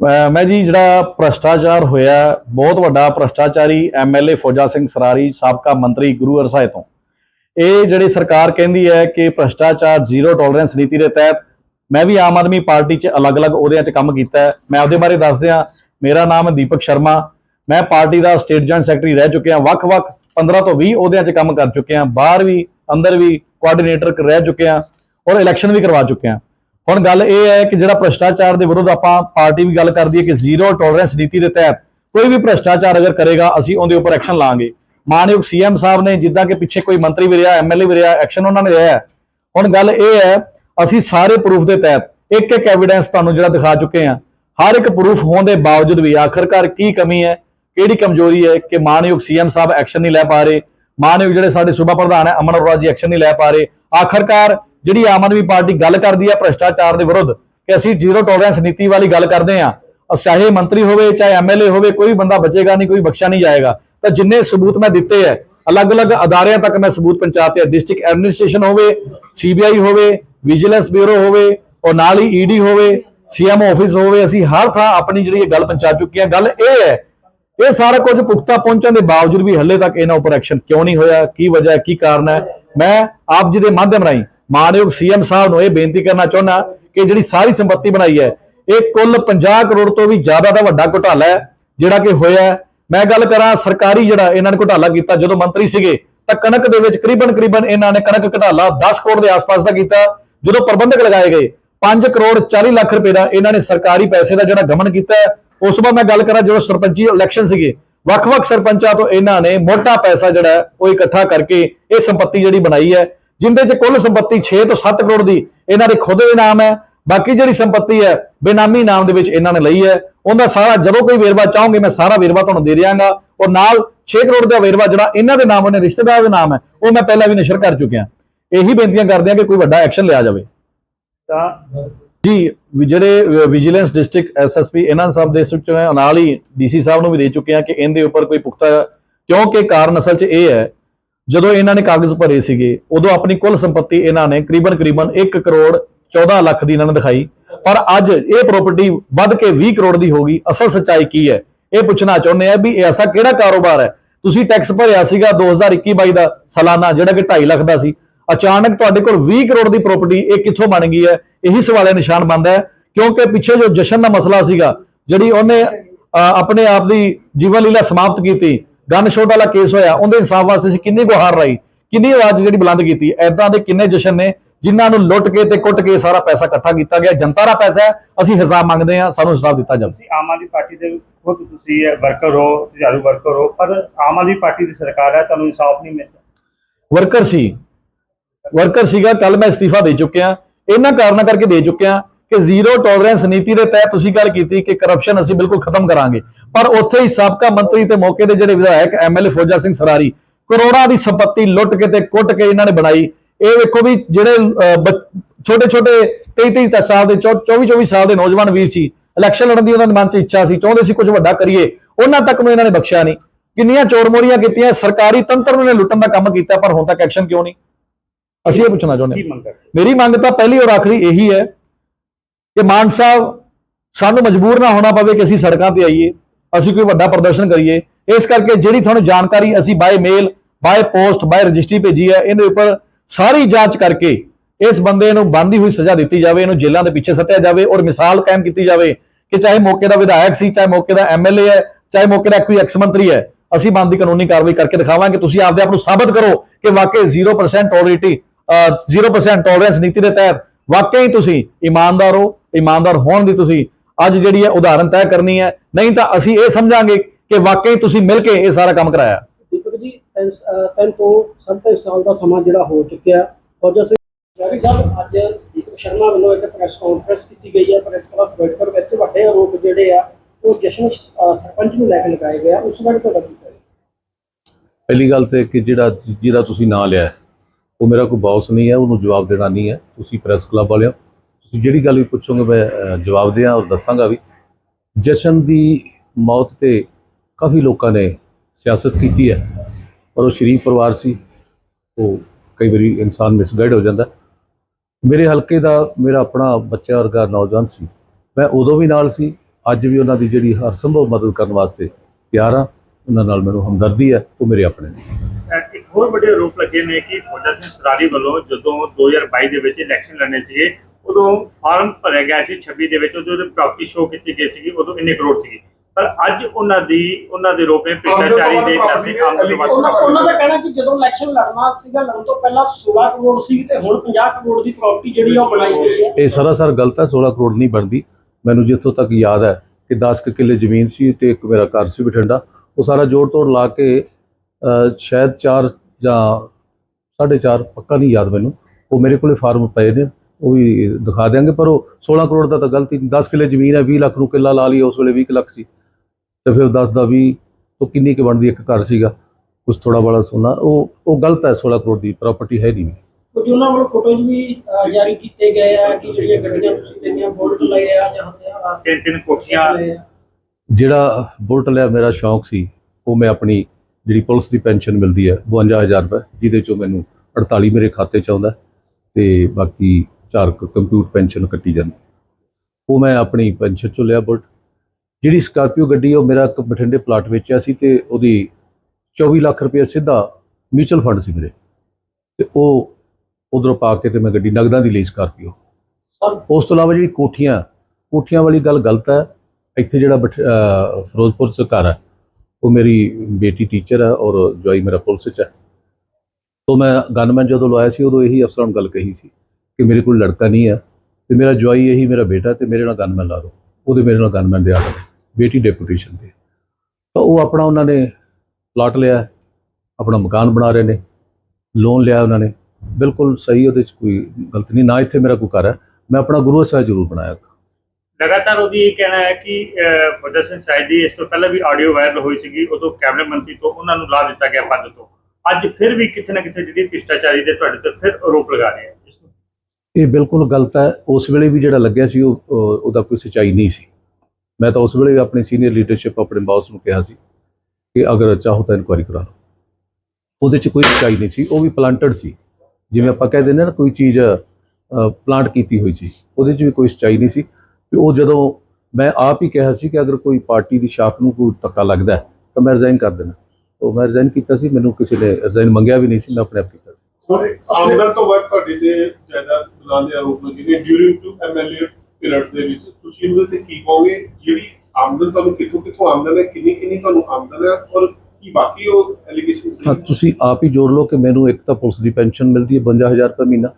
ਮੈਂ ਜੀ ਜਿਹੜਾ ਭ੍ਰਸ਼ਟਾਚਾਰ ਹੋਇਆ, ਬਹੁਤ ਵੱਡਾ ਭ੍ਰਸ਼ਟਾਚਾਰੀ ਐਮਐਲਏ ਫੌਜਾ ਸਿੰਘ ਸਰਾਰੀ, ਸਾਬਕਾ ਮੰਤਰੀ ਗੁਰੂ ਹਰਸਾਏ ਤੋਂ। ਇਹ ਜਿਹੜੀ ਸਰਕਾਰ ਕਹਿੰਦੀ ਹੈ ਕਿ ਭ੍ਰਸ਼ਟਾਚਾਰ ਜ਼ੀਰੋ ਟੋਲਰੈਂਸ ਨੀਤੀ ਦੇ ਤਹਿਤ ਮੈਂ ਵੀ ਆਮ ਆਦਮੀ ਪਾਰਟੀ 'ਚ ਅਲੱਗ-ਅਲੱਗ ਉਹਦਿਆਂ 'ਚ ਕੰਮ ਕੀਤਾ ਮੈਂ ਉਹਦੇ ਬਾਰੇ ਦੱਸ ਦਿਆਂ ਮੇਰਾ ਨਾਮ ਦੀਪਕ ਸ਼ਰਮਾ, ਮੈਂ ਪਾਰਟੀ ਦਾ ਸਟੇਟ ਜੁਆਇੰਟ ਸੈਕਟਰੀ ਰਹਿ ਚੁੱਕਿਆ, ਵੱਖ-ਵੱਖ 15 ਤੋਂ 20 ਉਹਦਿਆਂ 'ਚ ਕੰਮ ਕਰ ਚੁੱਕਿਆ, ਬਾਹਰ ਵੀ, ਅੰਦਰ ਵੀ ਕੋਆਰਡੀਨੇਟਰ ਰਹਿ ਚੁੱਕਿਆ ਔਰ ਇਲੈਕਸ਼ਨ ਵੀ ਕਰਵਾ ਚੁੱਕਿਆ। ਹੁਣ ਗੱਲ ਇਹ ਹੈ ਕਿ ਜਿਹੜਾ ਭ੍ਰਸ਼ਟਾਚਾਰ ਦੇ ਵਿਰੁੱਧ ਆਪਾਂ ਪਾਰਟੀ ਵੀ ਗੱਲ ਕਰਦੀ ਹੈ ਕਿ ਜ਼ੀਰੋ ਟੋਲਰੈਂਸ ਨੀਤੀ ਦੇ ਤਹਿਤ ਕੋਈ ਵੀ ਭ੍ਰਸ਼ਟਾਚਾਰ ਅਗਰ ਕਰੇਗਾ, ਅਸੀਂ ਉਹਦੇ ਉੱਪਰ ਐਕਸ਼ਨ ਲਾਂਗੇ। ਮਾਨਯੋਗ ਸੀਐਮ ਸਾਹਿਬ ਨੇ ਜਿੱਦਾਂ ਕਿ ਪਿੱਛੇ ਕੋਈ ਮੰਤਰੀ ਵੀ ਰਿਹਾ ਐਮਐਲਏ ਵੀ ਰਿਹਾ ਐਕਸ਼ਨ ਉਹਨਾਂ ਨੇ ਲਿਆ। ਹੁਣ ਗੱਲ ਇਹ ਹੈ, ਅਸੀਂ ਸਾਰੇ ਪ੍ਰੂਫ ਦੇ ਤਹਿਤ ਇੱਕ ਇੱਕ ਐਵੀਡੈਂਸ ਤੁਹਾਨੂੰ ਜਿਹੜਾ ਦਿਖਾ ਚੁੱਕੇ ਹਾਂ। ਹਰ ਇੱਕ ਪ੍ਰੂਫ ਹੋਣ ਦੇ ਬਾਵਜੂਦ ਵੀ ਆਖਰਕਾਰ ਕੀ ਕਮੀ ਹੈ, ਕਿਹੜੀ ਕਮਜ਼ੋਰੀ ਹੈ ਕਿ ਮਾਨਯੋਗ ਸੀਐਮ ਸਾਹਿਬ ਐਕਸ਼ਨ ਨਹੀਂ ਲੈ ਪਾ ਰਹੇ। ਮਾਨਯੋਗ ਜਿਹੜੇ ਸਾਡੇ ਸੂਬਾ ਪ੍ਰਧਾਨ ਹੈ, ਅਮਨ ਅਰੋੜਾ ਜੀ ਐਕਸ਼ਨ ਨਹੀਂ ਲੈ ਪਾ ਰਹੇ। ਆਖਰਕਾਰ ਜਿਹੜੀ ਆਮ ਆਦਮੀ ਪਾਰਟੀ ਗੱਲ ਕਰਦੀ ਹੈ ਭ੍ਰਿਸ਼ਟਾਚਾਰ ਦੇ ਵਿਰੁੱਧ ਕਿ ਅਸੀਂ ਜ਼ੀਰੋ ਟੋਲਰੈਂਸ ਨੀਤੀ ਵਾਲੀ ਗੱਲ ਕਰਦੇ ਹਾਂ ਚਾਹੇ ਮੰਤਰੀ ਹੋਵੇ, ਚਾਹੇ ਐਮਐਲਏ ਹੋਵੇ, ਕੋਈ ਬੰਦਾ ਬਚੇਗਾ ਨਹੀਂ, ਕੋਈ ਬਖਸ਼ਿਆ ਨਹੀਂ ਜਾਏਗਾ। ਤਾਂ ਜਿੰਨੇ ਸਬੂਤ ਮੈਂ ਦਿੱਤੇ ਹੈ ਅਲੱਗ-ਅਲੱਗ ਅਦਾਰਿਆਂ ਤੱਕ ਮੈਂ ਸਬੂਤ ਪਹੁੰਚਾਤੇ ਹੈ ਡਿਸਟ੍ਰਿਕਟ ਐਡਮਿਨਿਸਟ੍ਰੇਸ਼ਨ ਹੋਵੇ ਸੀਬੀਆਈ ਹੋਵੇ ਵਿਜੀਲੈਂਸ ਬਿਊਰੋ ਹੋਵੇ ਔਰ ਨਾਲ ਹੀ ਈਡੀ ਹੋਵੇ ਸੀਐਮ ਆਫਿਸ ਹੋਵੇ, ਅਸੀਂ ਹਰ ਥਾਂ ਆਪਣੀ ਜਿਹੜੀ ਇਹ ਗੱਲ ਪਹੁੰਚਾ ਚੁੱਕੇ ਹਾਂ ਗੱਲ ਇਹ ਹੈ, ਇਹ ਸਾਰਾ ਕੁਝ ਪੁਖਤਾ ਪਹੁੰਚਣ ਦੇ ਬਾਵਜੂਦ ਵੀ ਹੱਲੇ ਤੱਕ ਇਹਨਾਂ ਉੱਪਰ ਐਕਸ਼ਨ ਕਿਉਂ ਨਹੀਂ ਹੋਇਆ, ਕੀ ਵਜ੍ਹਾ ਹੈ, ਕੀ ਕਾਰਨ ਹੈ? ਮੈਂ ਆਪ ਜੀ ਦੇ ਮਾਧਿਅਮ ਰਾਹੀਂ ਮਾਨਯੋਗ ਸੀਐਮ ਸਾਹਿਬ ਨੂੰ ਇਹ ਬੇਨਤੀ ਕਰਨਾ ਚਾਹੁੰਦਾ ਕਿ ਜਿਹੜੀ ਸਾਰੀ ਸੰਪਤੀ ਬਣਾਈ ਹੈ, ਇਹ ਕੁੱਲ 50 ਕਰੋੜ ਤੋਂ ਵੀ ਜ਼ਿਆਦਾ ਦਾ ਵੱਡਾ ਘੁਟਾਲਾ ਹੈ, ਜਿਹੜਾ ਕਿ ਹੋਇਆ ਮੈਂ ਗੱਲ ਕਰਾਂ ਸਰਕਾਰੀ ਜਿਹੜਾ ਇਹਨਾਂ ਨੇ ਘੁਟਾਲਾ ਕੀਤਾ, ਜਦੋਂ ਮੰਤਰੀ ਸੀਗੇ, ਤਾਂ ਕਣਕ ਦੇ ਵਿੱਚ ਕਰੀਬਨ ਕਰੀਬਨ ਇਹਨਾਂ ਨੇ ਕਣਕ ਘੁਟਾਲਾ 10 ਕਰੋੜ ਦੇ ਆਸ-ਪਾਸ ਦਾ ਕੀਤਾ। ਜਦੋਂ ਪ੍ਰਬੰਧਕ ਲਗਾਏ ਗਏ 5 ਕਰੋੜ 40 ਲੱਖ ਰੁਪਏ ਦਾ ਇਹਨਾਂ ਨੇ ਸਰਕਾਰੀ ਪੈਸੇ ਦਾ ਜਿਹੜਾ ਗਮਨ ਕੀਤਾ ਉਸ ਤੋਂ ਬਾਅਦ ਮੈਂ ਗੱਲ ਕਰਾਂ ਜਦੋਂ ਸਰਪੰਚੀ ਇਲੈਕਸ਼ਨ ਸੀਗੇ, ਵੱਖ-ਵੱਖ ਸਰਪੰਚਾਂ ਤੋਂ ਇਹਨਾਂ ਨੇ ਮੋਟਾ ਪੈਸਾ ਜਿਹੜਾ ਉਹ ਇਕੱਠਾ ਕਰਕੇ ਇਹ ਸੰਪਤੀ ਜਿਹੜੀ ਬਣਾਈ ਹੈ ਜਿੰਦੇ 'ਚ ਕੁੱਲ ਸੰਪਤੀ 6 ਤੋਂ 7 ਕਰੋੜ ਦੀ ਇਹਨਾਂ ਦੇ ਖੁਦ ਦੇ ਨਾਮ ਹੈ ਬਾਕੀ ਜਿਹੜੀ ਸੰਪਤੀ ਹੈ ਬੇਨਾਮੀ ਨਾਮ ਦੇ ਵਿੱਚ ਇਹਨਾਂ ਨੇ ਲਈ ਹੈ। ਉਹਦਾ ਸਾਰਾ ਜਦੋਂ ਕੋਈ ਵੇਰਵਾ ਚਾਹੋਗੇ ਮੈਂ ਸਾਰਾ ਵੇਰਵਾ ਤੁਹਾਨੂੰ ਦੇ ਦਿਆਂਗਾ। ਔਰ ਨਾਲ 6 ਕਰੋੜ ਦਾ ਵੇਰਵਾ ਜਿਹੜਾ ਇਹਨਾਂ ਦੇ ਨਾਮ ਨੇ ਰਿਸ਼ਤੇਦਾਰ ਦੇ ਨਾਮ ਹੈ ਉਹ ਮੈਂ ਪਹਿਲਾਂ ਵੀ ਨਸ਼ਰ ਕਰ ਚੁੱਕਿਆ। ਇਹੀ ਬੇਨਤੀਆਂ ਕਰਦੇ ਹਾਂ ਕਿ ਕੋਈ ਵੱਡਾ ਐਕਸ਼ਨ ਲਿਆ ਜਾਵੇ। ਤਾਂ ਜੀ ਜਿਹੜੇ ਵਿਜੀਲੈਂਸ ਡਿਸਟ੍ਰਿਕਟ ਐਸਐਸਪੀ ਇਹਨਾਂ ਸਬ ਦੇ ਮੈਂ ਨਾਲ ਹੀ ਡੀਸੀ ਸਾਹਿਬ ਨੂੰ ਵੀ ਦੇ ਚੁੱਕੇ ਹਾਂ ਕਿ ਇਹਦੇ ਉੱਪਰ ਕੋਈ ਪੁਖਤਾ ਕਿਉਂਕਿ ਕਾਰਨ ਅਸਲ 'ਚ ਇਹ ਹੈ ਜਦੋਂ ਇਹਨਾਂ ਨੇ ਕਾਗਜ਼ ਭਰੇ ਸੀਗੇ, ਉਦੋਂ ਆਪਣੀ ਕੁੱਲ ਸੰਪਤੀ ਇਹਨਾਂ ਨੇ ਕਰੀਬਨ ਕਰੀਬਨ 1 ਕਰੋੜ 14 ਲੱਖ ਦੀ ਇਹਨਾਂ ਨੇ ਦਿਖਾਈ। ਪਰ ਅੱਜ ਇਹ ਪ੍ਰਾਪਰਟੀ ਵੱਧ ਕੇ 20 ਕਰੋੜ ਦੀ ਹੋ ਗਈ। ਅਸਲ ਸੱਚਾਈ ਕੀ ਹੈ? ਇਹ ਪੁੱਛਣਾ ਚਾਹੁੰਦੇ ਆ ਵੀ ਐਸਾ ਕਿਹੜਾ ਕਾਰੋਬਾਰ ਹੈ? ਤੁਸੀਂ ਟੈਕਸ ਭਰਿਆ ਸੀਗਾ 2021-22 ਦਾ ਸਾਲਾਨਾ, ਜਿਹੜਾ ਕਿ 2.5 ਲੱਖ ਦਾ ਸੀ। ਅਚਾਨਕ ਤੁਹਾਡੇ ਕੋਲ 20 ਕਰੋੜ ਦੀ ਪ੍ਰਾਪਰਟੀ ਇਹ ਕਿੱਥੋਂ ਬਣ ਗਈ ਹੈ? ਇਹੀ ਸਵਾਲੇ ਨਿਸ਼ਾਨ ਬਣਦਾ ਹੈ। ਕਿਉਂਕਿ ਪਿੱਛੇ ਜੋ ਜਸ਼ਨ ਦਾ ਮਸਲਾ ਸੀਗਾ, ਜਿਹੜੀ ਉਹਨੇ ਆਪਣੇ ਆਪ ਦੀ ਜੀਵਨ ਲੀਲਾ ਸਮਾਪਤ ਕੀਤੀ ਗਨ ਸ਼ੋਟ ਵਾਲਾ ਕੇਸ ਹੋਇਆ ਉਹਦੇ ਇਨਸਾਫ ਵਾਸਤੇ ਅਸੀਂ ਕਿੰਨੀ ਗੁਹਾਰ ਲਾਈ ਕਿੰਨੀ ਆਵਾਜ਼ ਜਿਹੜੀ ਬੁਲੰਦ ਕੀਤੀ ਐਦਾਂ ਦੇ ਕਿੰਨੇ ਜਸ਼ਨ ਨੇ ਜਿਨ੍ਹਾਂ ਨੂੰ ਲੁੱਟ ਕੇ ਤੇ ਕੁੱਟ ਕੇ ਸਾਰਾ ਪੈਸਾ ਇਕੱਠਾ ਕੀਤਾ ਗਿਆ ਜਨਤਾ ਦਾ ਪੈਸਾ ਹੈ ਅਸੀਂ ਹਿਸਾਬ ਮੰਗਦੇ ਹਾਂ ਸਾਨੂੰ ਹਿਸਾਬ ਦਿੱਤਾ ਜਾਵੇ। ਤੁਸੀਂ ਆਮ ਆਦਮੀ ਪਾਰਟੀ ਦੇ ਖੁਦ ਤੁਸੀਂ ਵਰਕਰ ਹੋ ਜੁਝਾਰੂ ਵਰਕਰ ਹੋ ਪਰ ਆਮ ਆਦਮੀ ਪਾਰਟੀ ਦੀ ਸਰਕਾਰ ਹੈ ਤੁਹਾਨੂੰ ਇਨਸਾਫ ਨਹੀਂ ਮਿਲਦਾ। ਵਰਕਰ ਸੀ ਵਰਕਰ ਸੀਗਾ ਕੱਲ ਮੈਂ ਅਸਤੀਫਾ ਦੇ ਚੁੱਕਿਆ ਇਹਨਾਂ ਕਾਰਨਾਂ ਕਰਕੇ ਦੇ ਚੁੱਕਿਆ ਕਿ ਜ਼ੀਰੋ ਟੋਲਰੈਂਸ ਨੀਤੀ ਦੇ ਤਹਿਤ ਤੁਸੀਂ ਗੱਲ ਕੀਤੀ ਕਿ ਕਰਪਸ਼ਨ ਅਸੀਂ ਬਿਲਕੁਲ ਖਤਮ ਕਰਾਂਗੇ। ਪਰ ਉੱਥੇ ਹੀ ਸਾਬਕਾ ਮੰਤਰੀ ਤੇ ਮੌਕੇ ਦੇ ਜਿਹੜੇ ਵਿਧਾਇਕ ਐਮਐਲਏ ਫੌਜਾ ਸਿੰਘ ਸਰਾਰੀ ਕਰੋੜਾਂ ਦੀ ਸੰਪਤੀ ਲੁੱਟ ਕੇ ਤੇ ਕੁੱਟ ਕੇ ਇਹਨਾਂ ਨੇ ਬਣਾਈ। ਇਹ ਵੇਖੋ ਵੀ ਜਿਹੜੇ ਛੋਟੇ ਛੋਟੇ 23 23 ਸਾਲ ਦੇ 24 24 ਸਾਲ ਦੇ ਨੌਜਵਾਨ ਵੀਰ ਸੀ। ਇਲੈਕਸ਼ਨ ਲੜਨ ਦੀ ਉਹਨਾਂ ਦੇ ਮਨ 'ਚ ਇੱਛਾ ਸੀ। ਚਾਹੁੰਦੇ ਸੀ ਕੁਝ ਵੱਡਾ ਕਰੀਏ। ਉਹਨਾਂ ਤੱਕ ਨੂੰ ਇਹਨਾਂ ਨੇ ਬਖਸ਼ਿਆ ਨਹੀਂ। ਕਿੰਨੀਆਂ ਚੋਰ ਮੋਰੀਆਂ ਕੀਤੀਆਂ ਸਰਕਾਰੀ ਤੰਤਰ ਨੂੰ ਨੇ ਲੁੱਟਣ ਦਾ ਕੰਮ ਕੀਤਾ ਪਰ ਹੁਣ ਤੱਕ ਐਕਸ਼ਨ ਕਿਉਂ ਨਹੀਂ? ਅਸੀਂ ਇਹ ਪੁੱਛਣਾ ਚਾਹੁੰਦੇ ਮੇਰੀ ਮੰਗ ਤਾਂ ਪਹਿਲੀ ਔਰ ਆਖਰੀ ਇਹੀ ਹੈ ਕਿ ਮਾਨ ਸਾਹਿਬ, ਸਾਨੂੰ ਮਜਬੂਰ ਨਾ ਹੋਣਾ ਪਵੇ ਕਿ ਅਸੀਂ ਸੜਕਾਂ ਤੇ ਆਈਏ, ਅਸੀਂ ਕੋਈ ਵੱਡਾ ਪ੍ਰਦਰਸ਼ਨ ਕਰੀਏ। ਇਸ ਕਰਕੇ ਜਿਹੜੀ ਤੁਹਾਨੂੰ ਜਾਣਕਾਰੀ ਅਸੀਂ by mail by post by registry ਭੇਜੀ ਹੈ, ਇਹਦੇ ਉੱਪਰ ਸਾਰੀ ਜਾਂਚ ਕਰਕੇ ਇਸ ਬੰਦੇ ਨੂੰ ਬੰਦੀ ਹੋਈ ਸਜ਼ਾ ਦਿੱਤੀ ਜਾਵੇ, ਇਹਨੂੰ ਜੇਲ੍ਹਾਂ ਦੇ ਪਿੱਛੇ ਸੱਟਿਆ ਜਾਵੇ ਔਰ ਮਿਸਾਲ ਕਾਇਮ ਕੀਤੀ ਜਾਵੇ ਕਿ ਚਾਹੇ ਮੌਕੇ ਦਾ ਵਿਧਾਇਕ ਸੀ, ਚਾਹੇ ਮੌਕੇ ਦਾ ਐਮਐਲਏ ਹੈ, ਚਾਹੇ ਮੌਕੇ ਦਾ ਕੋਈ ਐਕਸ ਮੰਤਰੀ ਹੈ, ਅਸੀਂ ਬੰਦੀ ਕਾਨੂੰਨੀ ਕਾਰਵਾਈ ਕਰਕੇ ਦਿਖਾਵਾਂਗੇ। ਤੁਸੀਂ ਆਪਦੇ ਆਪ ਨੂੰ ਸਾਬਤ ਕਰੋ ਕਿ ਵਾਕਈ 0% ਟੋਲਰਿਟੀ 0% ਟੋਲਰੈਂਸ ਨੀਤੀ ਦੇ ਤਹਿਤ ਵਾਕਈ ਤੁਸੀਂ ਇਮਾਨਦਾਰ ਹੋ ਇਮਾਨਦਾਰ ਹੋਣ ਦੀ ਤੁਸੀਂ ਅੱਜ ਜਿਹੜੀ ਹੈ ਉਦਾਹਰਨ ਤੈਅ ਕਰਨੀ ਹੈ। ਨਹੀਂ ਤਾਂ ਅਸੀਂ ਇਹ ਸਮਝਾਂਗੇ ਕਿ ਵਾਕਈ ਤੁਸੀਂ ਮਿਲ ਕੇ ਇਹ ਸਾਰਾ ਕੰਮ ਕਰਾਇਆ। ਦੀਪਕ ਜੀ ਤਿੰਨ ਤੋਂ ਸਾਢੇ ਸਾਲ ਦਾ ਸਮਾਂ ਜਿਹੜਾ ਹੋ ਚੁੱਕਿਆ ਫੌਜਾ ਸਿੰਘ ਜਾਰੀ ਸਾਹਿਬ ਅੱਜ ਦੀਪਕ ਸ਼ਰਮਾ ਵੱਲੋਂ ਇੱਕ ਪ੍ਰੈਸ ਕਾਨਫਰੰਸ ਕੀਤੀ ਗਈ ਹੈ। ਪ੍ਰੈਸ ਕਲੱਬ ਫਿਰੋਜ਼ਪੁਰ ਵਿੱਚ ਵੱਡੇ ਆਰੋਪ ਜਿਹੜੇ ਆ ਉਹ ਜਸ਼ਨ ਸਰਪੰਚ ਨੂੰ ਲੈ ਕੇ ਲਗਾਏ ਗਏ ਆ। ਉਸ ਬਾਰੇ ਤੁਹਾਡਾ ਕੀ ਕਹਿਣਾ ਪਹਿਲੀ ਗੱਲ ਤੇ ਕਿ ਜਿਹੜਾ ਜਿਹੜਾ ਤੁਸੀਂ ਨਾਂ ਲਿਆ ਉਹ ਮੇਰਾ ਕੋਈ ਬੌਸ ਨਹੀਂ ਹੈ, ਉਹਨੂੰ ਜਵਾਬ ਦੇਣਾ ਨਹੀਂ ਹੈ। ਤੁਸੀਂ ਪ੍ਰੈਸ ਕਲੱਬ ਵਾਲਿਓ। ਤੁਸੀਂ ਜਿਹੜੀ ਗੱਲ ਵੀ ਪੁੱਛੋਗੇ, ਮੈਂ ਜਵਾਬ ਦਿਆਂ ਔਰ ਦੱਸਾਂਗਾ ਵੀ। ਜਸ਼ਨ ਦੀ ਮੌਤ ਤੇ ਕਾਫੀ ਲੋਕਾਂ ਨੇ ਸਿਆਸਤ ਕੀਤੀ ਹੈ। ਪਰ ਉਹ ਸ਼ਰੀਫ ਪਰਿਵਾਰ ਸੀ। ਉਹ ਕਈ ਵਾਰੀ ਇਨਸਾਨ ਮਿਸਗਾਈਡ ਹੋ ਜਾਂਦਾ। ਮੇਰੇ ਹਲਕੇ ਦਾ ਮੇਰਾ ਆਪਣਾ ਬੱਚਾ ਵਰਗਾ ਨੌਜਵਾਨ ਸੀ। ਮੈਂ ਉਦੋਂ ਵੀ ਨਾਲ ਸੀ। ਅੱਜ ਵੀ ਉਹਨਾਂ ਦੀ ਜਿਹੜੀ ਹਰ ਸੰਭਵ ਮਦਦ ਕਰਨ ਵਾਸਤੇ ਤਿਆਰ ਹਾਂ। ਉਹਨਾਂ ਨਾਲ ਮੈਨੂੰ ਹਮਦਰਦੀ ਹੈ। ਉਹ ਮੇਰੇ ਆਪਣੇ ਨੇ। ਹੋਰ ਵੱਡੇ ਆਰੋਪ ਲੱਗੇ ਨੇ ਕਿ ਫੌਜਾ ਸਿੰਘ ਸਰਾਰੀ ਵੱਲੋਂ ਜਦੋਂ 2022 ਦੇ ਵਿੱਚ ਇਲੈਕਸ਼ਨ ਲੜਨੇ ਸੀਗੇ ਉਦੋਂ ਫਾਰਮ ਭਰਿਆ ਗਿਆ ਸੀ 26 ਦੇ ਵਿੱਚ ਉਦੋਂ ਪ੍ਰਾਪਰਟੀ ਸ਼ੋਅ ਕੀਤੀ ਗਈ ਸੀਗੀ ਉਦੋਂ ਇੰਨੇ ਕਰੋੜ ਸੀਗੀ। ਪਰ ਅੱਜ ਉਹਨਾਂ ਦੀ ਉਹਨਾਂ ਦੇ ਆਰੋਪ ਨੇ ਭ੍ਰਿਸ਼ਟਾਚਾਰੀ ਦੇ ਕਰਦੇ ਆਮਦਨ ਵੱਧ ਉਹਨਾਂ ਉਹਨਾਂ ਦਾ ਕਹਿਣਾ ਕਿ ਜਦੋਂ ਇਲੈਕਸ਼ਨ ਲੜਨਾ ਸੀਗਾ ਲੜਨ ਤੋਂ ਪਹਿਲਾਂ 16 ਕਰੋੜ ਸੀ ਤੇ ਹੁਣ 50 ਕਰੋੜ ਦੀ ਪ੍ਰਾਪਰਟੀ ਜਿਹੜੀ ਆ ਉਹ ਬਣਾਈ ਗਈ ਹੈ। ਇਹ ਸਰਾਸਰ ਗਲਤ ਹੈ 16 ਕਰੋੜ ਨਹੀਂ ਬਣਦੀ। ਮੈਨੂੰ ਜਿੱਥੋਂ ਤੱਕ ਯਾਦ ਹੈ ਕਿ 10 ਕੁ ਕਿੱਲੇ ਜ਼ਮੀਨ ਸੀ ਤੇ ਇੱਕ ਮੇਰਾ ਘਰ ਸੀ ਬਠਿੰਡਾ। ਉਹ ਸਾਰਾ ਜੋੜ ਤੋੜ ਲਾ ਕੇ ਅਹ, ਸ਼ਾਇਦ 4 ਜਾਂ 4.5 ਪੱਕਾ ਨਹੀਂ ਯਾਦ ਮੈਨੂੰ। ਉਹ ਮੇਰੇ ਕੋਲੇ ਫਾਰਮ ਪਏ ਨੇ ਉਹ ਵੀ ਦਿਖਾ ਦਿਆਂਗੇ ਪਰ ਉਹ 16 ਕਰੋੜ ਦਾ ਤਾਂ ਗਲਤੀ 10 ਕਿੱਲੇ ਜ਼ਮੀਨ ਹੈ 20 ਲੱਖ ਨੂੰ ਕਿੱਲਾ ਲਾ ਲਈ ਉਸ ਵੇਲੇ 20 ਕੁ ਲੱਖ ਸੀ। ਤੇ ਫਿਰ 10 ਦਾ 20 ਤੋਂ ਕਿੰਨੀ ਕੁ ਬਣਦੀ ਇੱਕ ਘਰ ਸੀਗਾ। ਕੁਝ ਥੋੜਾ ਬੜਾ ਸੋਨਾ ਉਹ ਉਹ ਗਲਤ ਹੈ 16 ਕਰੋੜ ਦੀ ਪ੍ਰਾਪਰਟੀ ਹੈ ਨਹੀਂ। ਕੁਝ ਉਹਨਾਂ ਵੱਲੋਂ ਫੋਟੋਜ਼ ਵੀ ਜਾਰੀ ਕੀਤੇ ਗਏ ਆ ਕਿ ਜਿਹੜੀਆਂ ਗੱਡੀਆਂ ਤੁਸੀਂ ਲੈਣੀਆਂ ਬੁਲਟ ਲਏ ਆ ਜਾਂ ਹਥਿਆਰ ਤਿੰਨ ਤਿੰਨ ਕੋਠੀਆਂ। ਜਿਹੜਾ ਬੁਲਟ ਲਿਆ ਮੇਰਾ ਸ਼ੌਂਕ ਸੀ ਉਹ ਮੈਂ ਆਪਣੀ ਜਿਹੜੀ ਪੁਲਿਸ ਦੀ ਪੈਨਸ਼ਨ ਮਿਲਦੀ ਹੈ 52000 ਰੁਪਏ ਜਿਹਦੇ ਚੋਂ ਮੈਨੂੰ 48 ਮੇਰੇ ਖਾਤੇ 'ਚ ਆਉਂਦਾ ਤੇ ਬਾਕੀ ਚਾਰ ਕੰਪਿਊਟਰ ਪੈਨਸ਼ਨ ਕੱਟੀ ਜਾਂਦੀ ਉਹ ਮੈਂ ਆਪਣੀ ਪੈਨਸ਼ਨ ਚੋਂ ਲਿਆ ਬੁਲਟ। ਜਿਹੜੀ ਸਕਾਰਪੀਓ ਗੱਡੀ ਉਹ ਮੇਰਾ ਬਠਿੰਡੇ ਪਲਾਟ ਵੇਚਿਆ ਸੀ ਤੇ ਉਹਦੀ 24 ਲੱਖ ਰੁਪਏ ਸਿੱਧਾ ਮਿਊਚੁਅਲ ਫੰਡ ਸੀ ਮੇਰੇ। ਤੇ ਉਹ ਉਧਰੋਂ ਪਾ ਕੇ ਤੇ ਮੈਂ ਗੱਡੀ ਨਗਦਾਂ ਦੀ ਲਈ ਸਕਾਰਪੀਓ। ਸਰ ਉਸ ਤੋਂ ਇਲਾਵਾ ਜਿਹੜੀ ਕੋਠੀਆਂ ਕੋਠੀਆਂ ਵਾਲੀ ਗੱਲ ਗਲਤ ਹੈ। ਇੱਥੇ ਜਿਹੜਾ ਫਿਰੋਜ਼ਪੁਰ ਚ ਘਰ ਹੈ ਉਹ ਮੇਰੀ ਬੇਟੀ ਟੀਚਰ ਹੈ ਔਰ ਜਵਾਈ ਮੇਰਾ ਪੁਲਿਸ ਚ ਹੈ। ਤੋਂ ਮੈਂ ਗਨਮੈਨ ਜਦੋਂ ਲਵਾਇਆ ਸੀ, ਉਦੋਂ ਇਹੀ ਅਫਸਰਾਂ ਨੂੰ ਗੱਲ ਕਹੀ ਸੀ ਕਿ ਮੇਰੇ ਕੋਲ ਲੜਕਾ ਨਹੀਂ ਹੈ ਤੇ ਮੇਰਾ ਜਵਾਈ ਇਹੀ ਮੇਰਾ ਬੇਟਾ ਤੇ ਮੇਰੇ ਨਾਲ ਗਨਮੈਨ ਲਾ ਦਿਓ। ਉਹਦੇ ਮੇਰੇ ਨਾਲ ਗਨਮੈਨ ਦੇ ਆਰਡਰ ਬੇਟੀ ਡੈਪੂਟੇਸ਼ਨ ਦੇ। ਤਾਂ ਉਹ ਆਪਣਾ ਉਹਨਾਂ ਨੇ ਪਲਾਟ ਲਿਆ, ਆਪਣਾ ਮਕਾਨ ਬਣਾ ਰਹੇ ਨੇ ਲੋਨ ਲਿਆ ਉਹਨਾਂ ਨੇ। ਬਿਲਕੁਲ ਸਹੀ ਉਹਦੇ ਚ ਕੋਈ ਗਲਤ ਨਹੀਂ, ਨਾ ਇੱਥੇ ਮੇਰਾ ਕੋਈ ਘਰ ਹੈ। ਮੈਂ ਆਪਣਾ ਗੁਰੂ ਸਾਹਿਬ ਜ਼ਰੂਰ ਬਣਾਇਆ। ਲਗਾਤਾਰ ਉਹਦੀ ਇਹ ਕਹਿਣਾ ਹੈ ਕਿ ਅਹ, ਫੌਜਾ ਸਿੰਘ ਸਾਹਿਬ ਦੀ ਇਸ ਤੋਂ ਪਹਿਲਾਂ ਵੀ ਆਡੀਓ ਵਾਇਰਲ ਹੋਈ ਸੀਗੀ ਉਦੋਂ ਕੈਬਨਿਟ ਮੰਤਰੀ ਤੋਂ ਉਹਨਾਂ ਨੂੰ ਲਾ ਦਿੱਤਾ ਗਿਆ ਪਦ ਤੋਂ। ਅੱਜ ਫਿਰ ਵੀ ਕਿਤੇ ਨਾ ਕਿਤੇ ਜਿਹੜੀ ਭ੍ਰਿਸ਼ਟਾਚਾਰੀ ਦੇ ਤੁਹਾਡੇ ਤੇ ਫਿਰ ਆਰੋਪ ਲਗਾ ਰਹੇ ਆ। ਇਹ ਬਿਲਕੁਲ ਗਲਤ ਹੈ। ਉਸ ਵੇਲੇ ਵੀ ਜਿਹੜਾ ਲੱਗਿਆ ਸੀ ਉਹ ਉਹਦਾ ਕੋਈ ਸੱਚਾਈ ਨਹੀਂ ਸੀ। ਮੈਂ ਤਾਂ ਉਸ ਵੇਲੇ ਵੀ ਆਪਣੀ ਸੀਨੀਅਰ ਲੀਡਰਸ਼ਿਪ ਆਪਣੇ ਬਾਸ ਨੂੰ ਕਿਹਾ ਸੀ ਕਿ ਅਗਰ ਚਾਹੋ ਤਾਂ ਇਨਕੁਆਇਰੀ ਕਰਾ ਲਓ। ਉਹਦੇ 'ਚ ਕੋਈ ਸਚਾਈ ਨਹੀਂ ਸੀ ਉਹ ਵੀ ਪਲਾਂਟਡ ਸੀ। ਜਿਵੇਂ ਆਪਾਂ ਕਹਿ ਦਿੰਦੇ ਹਾਂ ਨਾ ਕੋਈ ਚੀਜ਼ ਪਲਾਂਟ ਕੀਤੀ ਹੋਈ ਸੀ ਉਹਦੇ 'ਚ ਵੀ ਕੋਈ ਸੱਚਾਈ ਨਹੀਂ ਸੀ। ਤੇ ਉਹ ਜਦੋਂ ਮੈਂ ਆਪ ਹੀ ਕਿਹਾ ਸੀ ਕਿ ਅਗਰ ਕੋਈ ਪਾਰਟੀ ਦੀ ਸ਼ਾਖ ਨੂੰ ਕੋਈ ਧੱਕਾ ਲੱਗਦਾ ਤਾਂ ਮੈਂ ਰਿਜ਼ਾਈਨ ਕਰ ਦੇਣਾ। ਉਹ ਮੈਂ ਰਿਜ਼ਾਈਨ ਕੀਤਾ ਸੀ ਮੈਨੂੰ ਕਿਸੇ ਨੇ ਰਿਜ਼ਾਈਨ ਮੰਗਿਆ ਵੀ ਨਹੀਂ ਸੀ ਮੈਂ ਆਪਣੇ ਆਪ ਕੀਤਾ ਸੀ। ਆਮਦਨ ਤੋਂ ਵੱਧ ਤੁਹਾਡੇ ਤੇ ਜਾਇਦਾਦ ਬਣਾਉਣ ਦੇ ਆਰੋਪ ਲੱਗੇ ਨੇ। ਡਿਊਰਿੰਗ ਟੂ ਐਮਐਲਏ ਪੀਰੀਅਡ ਦੇ ਵਿੱਚ ਤੁਸੀਂ ਉਹਦੇ ਤੇ ਕੀ ਕਹੋਗੇ? ਜਿਹੜੀ ਆਮਦਨ ਤੁਹਾਨੂੰ ਕਿੱਥੋਂ ਕਿੱਥੋਂ ਆਮਦਨ ਹੈ ਕਿੰਨੀ ਕਿੰਨੀ ਤੁਹਾਨੂੰ ਆਮਦਨ ਹੈ ਔਰ ਕੀ ਬਾਕੀ ਉਹ ਐਲੀਗੇਸ਼ਨ ਹਾਂ ਸਹੀ ਤੁਸੀਂ ਆਪ ਹੀ ਜੋੜ ਲਓ ਕਿ ਮੈਨੂੰ ਇੱਕ ਤਾਂ ਪੁਲਿਸ ਦੀ ਪੈਨਸ਼ਨ ਮਿਲਦੀ ਹੈ 52000 ਰੁਪਏ ਮਹੀਨਾ।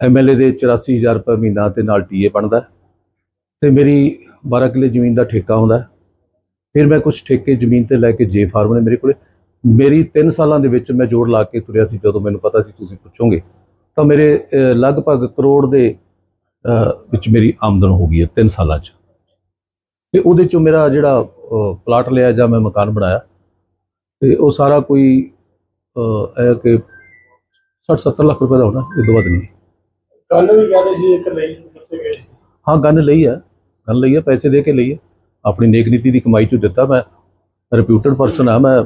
ਐਮਐਲਏ ਦੇ 84000 ਰੁਪਏ ਮਹੀਨਾ ਤੇ ਨਾਲ ਟੀਏ ਬਣਦਾ। ਤੇ ਮੇਰੀ 12 ਕਿੱਲੇ ਜ਼ਮੀਨ ਦਾ ਠੇਕਾ ਆਉਂਦਾ ਹੈ। ਫਿਰ ਮੈਂ ਕੁਝ ਠੇਕੇ ਜ਼ਮੀਨ ਤੇ ਲੈ ਕੇ ਜੇ ਫਾਰਮ ਨੇ ਮੇਰੇ ਕੋਲੇ। ਮੇਰੀ 3 ਸਾਲਾਂ ਦੇ ਵਿੱਚ ਮੈਂ ਜੋੜ ਲਾ ਕੇ ਤੁਰਿਆ ਸੀ ਜਦੋਂ ਮੈਨੂੰ ਪਤਾ ਸੀ ਤੁਸੀਂ ਪੁੱਛੋਗੇ। ਤਾਂ ਮੇਰੇ ਲਗਭਗ ਕਰੋੜ ਦੇ ਵਿੱਚ ਮੇਰੀ ਆਮਦਨ ਹੋ ਗਈ ਹੈ 3 ਸਾਲਾਂ 'ਚ। ਤੇ ਉਹਦੇ 'ਚੋਂ ਮੇਰਾ ਜਿਹੜਾ ਪਲਾਟ ਲਿਆ ਜਾਂ ਮੈਂ ਮਕਾਨ ਬਣਾਇਆ ਤੇ ਉਹ ਸਾਰਾ ਕੋਈ ਇਹ ਕਿ 60 70 ਲੱਖ ਰੁਪਏ ਦਾ ਹੋਣਾ ਇਹ ਤੋਂ ਵੱਧ ਨਹੀਂ। ਕੱਲ ਵੀ ਕਹਿੰਦੇ ਸੀ ਇੱਕ ਗਏ ਸੀ? ਹਾਂ ਗਨ ਲਈ ਹੈ। ਗਨ ਲਈ ਪੈਸੇ ਦੇ ਕੇ ਲਈ ਆਪਣੀ ਨੇਕ ਨੀਤੀ ਦੀ ਕਮਾਈ ਚੋਂ ਦਿੱਤਾ ਮੈਂ। ਰਿਪਿਊਟਡ ਪਰਸਨ ਆ ਮੈਂ।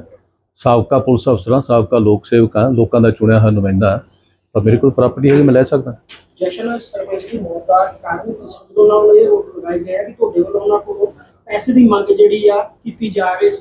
ਸਾਬਕਾ ਪੁਲਿਸ ਅਫਸਰਾਂ ਸਾਬਕਾ ਲੋਕ ਸੇਵਕ ਹਾਂ। ਲੋਕਾਂ ਦਾ ਚੁਣਿਆ ਹੋਇਆ ਨੁਮਾਇੰਦਾ ਤਾਂ ਮੇਰੇ ਕੋਲ ਪ੍ਰਾਪਰਟੀ ਹੈ ਮੈਂ ਲੈ ਸਕਦਾ। ਜਸ਼ਨ, ਸਰਪੰਚ ਦੀ ਮੌਤ ਦਾ ਕਾਰਨ ਉਹਨਾਂ ਵੱਲੋਂ ਇਹ ਰੋਕ ਲਗਾਏ ਗਏ ਕਿ ਤੁਹਾਡੇ ਵੱਲੋਂ ਉਹਨਾਂ ਕੋਲੋਂ ਪੈਸੇ ਦੀ ਮੰਗ ਜਿਹੜੀ ਆ ਕੀਤੀ ਜਾ ਰਹੀ ਸੀ।